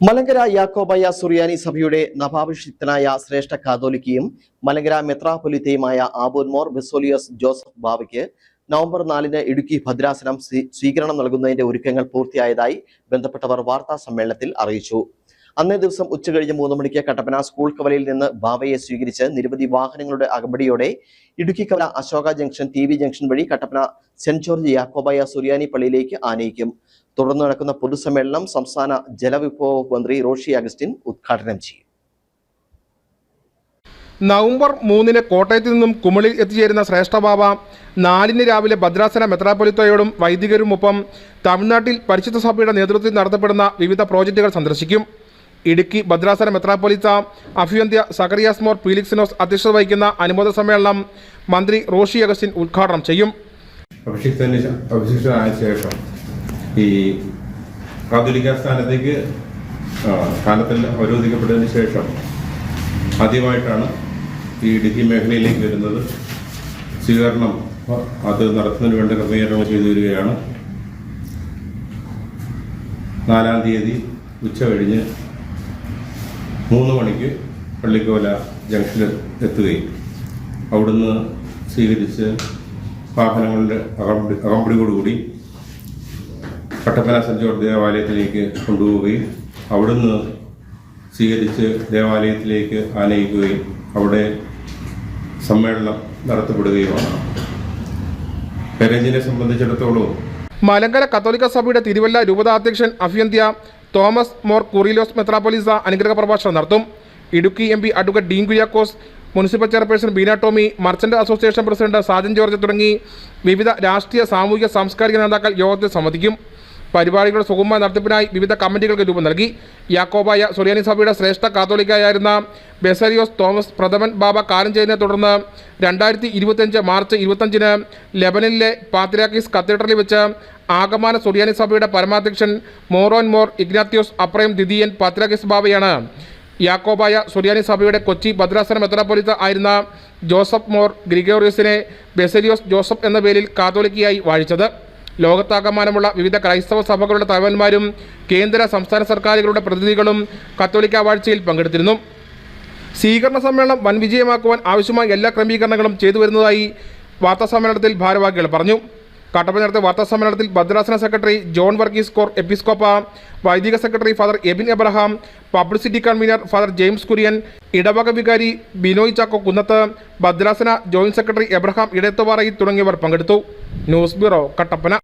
മലങ്കര യാക്കോബായ സുറിയാനി സഭയുടെ നവാഭിഷിക്തനായ ശ്രേഷ്ഠ കാതോലിക്കയും മലങ്കര മെത്രാപൊലിത്തയുമായ ആബോൻമോർ ബെസോലിയസ് ജോസഫ് ബാബയ്ക്ക് നവംബർ നാലിന് ഇടുക്കി ഭദ്രാസനം സ്വീകരണം നൽകുന്നതിന്റെ ഒരുക്കങ്ങൾ പൂർത്തിയായതായി ബന്ധപ്പെട്ടവർ വാർത്താ സമ്മേളനത്തിൽ അറിയിച്ചു. അന്നേ ദിവസം ഉച്ചകഴിഞ്ഞ് മൂന്ന് മണിക്ക് കട്ടപ്പന സ്കൂൾ കവലയിൽ നിന്ന് ബാവയെ സ്വീകരിച്ച് നിരവധി വാഹനങ്ങളുടെ അകമ്പടിയോടെ ഇടുക്കി കവല Ashoka junction T V junction വഴി കട്ടപ്പന സെന്റ് ജോർജ് യാക്കോബായ സുറിയാനി പള്ളിയിലേക്ക് ആനയിക്കും. തുടർന്ന് നടക്കുന്ന പൊതുസമ്മേളനം സംസ്ഥാന ജലവിഭവ മന്ത്രി റോഷി അഗസ്റ്റിൻ ഉദ്ഘാടനം ചെയ്യും. നവംബർ മൂന്നിന് കോട്ടയത്തു നിന്നും കുമളിൽ എത്തിച്ചേരുന്ന ശ്രേഷ്ഠബാബ നാലിന് രാവിലെ ഭദ്രാസന മെത്രാപ്പൊലിത്തയോടും വൈദികരുമൊപ്പം തമിഴ്നാട്ടിൽ പരിശുദ്ധ സഭയുടെ നേതൃത്വത്തിൽ നടത്തപ്പെടുന്ന വിവിധ പ്രോജക്റ്റുകൾ സന്ദർശിക്കും. ഇടുക്കി ഭദ്രാസന മെത്രാപ്പൊലിത്ത അഫിയന്ത്യ സക്കറിയാസ് മോർ പീലിക്സിനോസ് അധ്യക്ഷത വഹിക്കുന്ന അനുമോദന സമ്മേളനം മന്ത്രി റോഷി അഗസ്റ്റിൻ ഉദ്ഘാടനം ചെയ്യും. അഭിഷിക്തനായ ശേഷം ഈ കാതുലിക സ്ഥാനത്തേക്ക് സ്ഥാനത്തിൽ അവരോധിക്കപ്പെട്ടതിന് ശേഷം ആദ്യമായിട്ടാണ് ഈ ഇടുക്കി മേഖലയിലേക്ക് വരുന്നത്. സ്വീകരണം അത് നടത്തുന്നതിന് വേണ്ട ക്രമീകരണങ്ങൾ ചെയ്തു വരികയാണ്. നാലാം തീയതി ഉച്ച കഴിഞ്ഞ് മൂന്ന് മണിക്ക് പള്ളിക്കോല ജംഗ്ഷനിൽ എത്തുകയും അവിടുന്ന് സ്വീകരിച്ച് വാഹനങ്ങളുടെ അകമ്പടി അകമ്പടിയോടുകൂടി കട്ടപ്പന സെന്റ് ജോർജ് ദേവാലയത്തിലേക്ക് കൊണ്ടുപോവുകയും അവിടുന്ന് സ്വീകരിച്ച് ദേവാലയത്തിലേക്ക് ആനയിക്കുകയും അവിടെ സമ്മേളനം നടത്തപ്പെടുകയുമാണ്. പെരഞ്ചിനെ സംബന്ധിച്ചിടത്തോളം മലങ്കര കത്തോലിക്ക സഭയുടെ തിരുവല്ല രൂപതാധ്യക്ഷൻ അഫിയന്ത്യ തോമസ് മോർ കുറിലോസ് മെത്രാപ്പൊലീസ അനുഗ്രഹ പ്രഭാഷണം നടത്തും. Idukki M P advocate Dean Kuriakose municipal chairperson Beena Tomy merchant association president Sajan George തുടങ്ങി വിവിധ രാഷ്ട്രീയ സാമൂഹിക സാംസ്കാരിക നേതാക്കൾ യോഗത്തിൽ സംബന്ധിക്കും. പരിപാടികളുടെ സുഗമമായ നടത്തിപ്പിനായി വിവിധ കമ്മിറ്റികൾക്ക് രൂപം നൽകി. യാക്കോബായ സുറിയാനി സഭയുടെ ശ്രേഷ്ഠ കാത്തോലിക്കായിരുന്ന ബെസരിയോസ് തോമസ് പ്രഥമൻ ബാബ കാലം ചെയ്തതിനെ തുടർന്ന് രണ്ടായിരത്തി ഇരുപത്തിയഞ്ച് മാർച്ച് ഇരുപത്തഞ്ചിന് ലെബനിലെ പാത്രാക്കിസ് കത്തീഡ്രലിൽ വെച്ച് ആഗമാന സുറിയാനി സഭയുടെ പരമാധ്യക്ഷൻ മോറോൻ മോർ ഇഗ്നാത്യോസ് അപ്രയം ദിദിയൻ പത്രകിസ് ബാബയാണ്. യാക്കോബായ സുറിയാനി സഭയുടെ കൊച്ചി ഭദ്രാസന മെത്രാപ്പൊലിത്ത ആയിരുന്ന ജോസഫ് മോർ ഗ്രിഗോറിയസിനെ ബെസലിയോസ് ജോസഫ് എന്ന പേരിൽ കാതോലിക്കയായി വാഴിച്ചത്. ലോകത്താകമാനമുള്ള വിവിധ ക്രൈസ്തവ സഭകളുടെ തലവന്മാരും കേന്ദ്ര സംസ്ഥാന സർക്കാരുകളുടെ പ്രതിനിധികളും കത്തോലിക്ക വാഴ്ചയിൽ പങ്കെടുത്തിരുന്നു. സ്വീകരണ സമ്മേളനം വൻവിജയമാക്കുവാൻ ആവശ്യമായ എല്ലാ ക്രമീകരണങ്ങളും ചെയ്തു വരുന്നതായി വാർത്താസമ്മേളനത്തിൽ ഭാരവാഹികൾ പറഞ്ഞു. കട്ടപ്പന നടത്തിയ വാർത്താസമ്മേളനത്തിൽ ഭദ്രാസന സെക്രട്ടറി ജോൺ വർഗീസ് കോർ എപ്പിസ്കോപ്പ വൈദിക secretary father Abin Abraham publicity convener father James Kurian ഇടവക വികാരി ബിനോയ് ചാക്കോ കുന്നത്ത് ഭദ്രാസന ജോയിന്റ് സെക്രട്ടറി എബ്രഹാം ഇടത്തുവാറയിൽ തുടങ്ങിയവർ പങ്കെടുത്തു. News bureau Kattappana.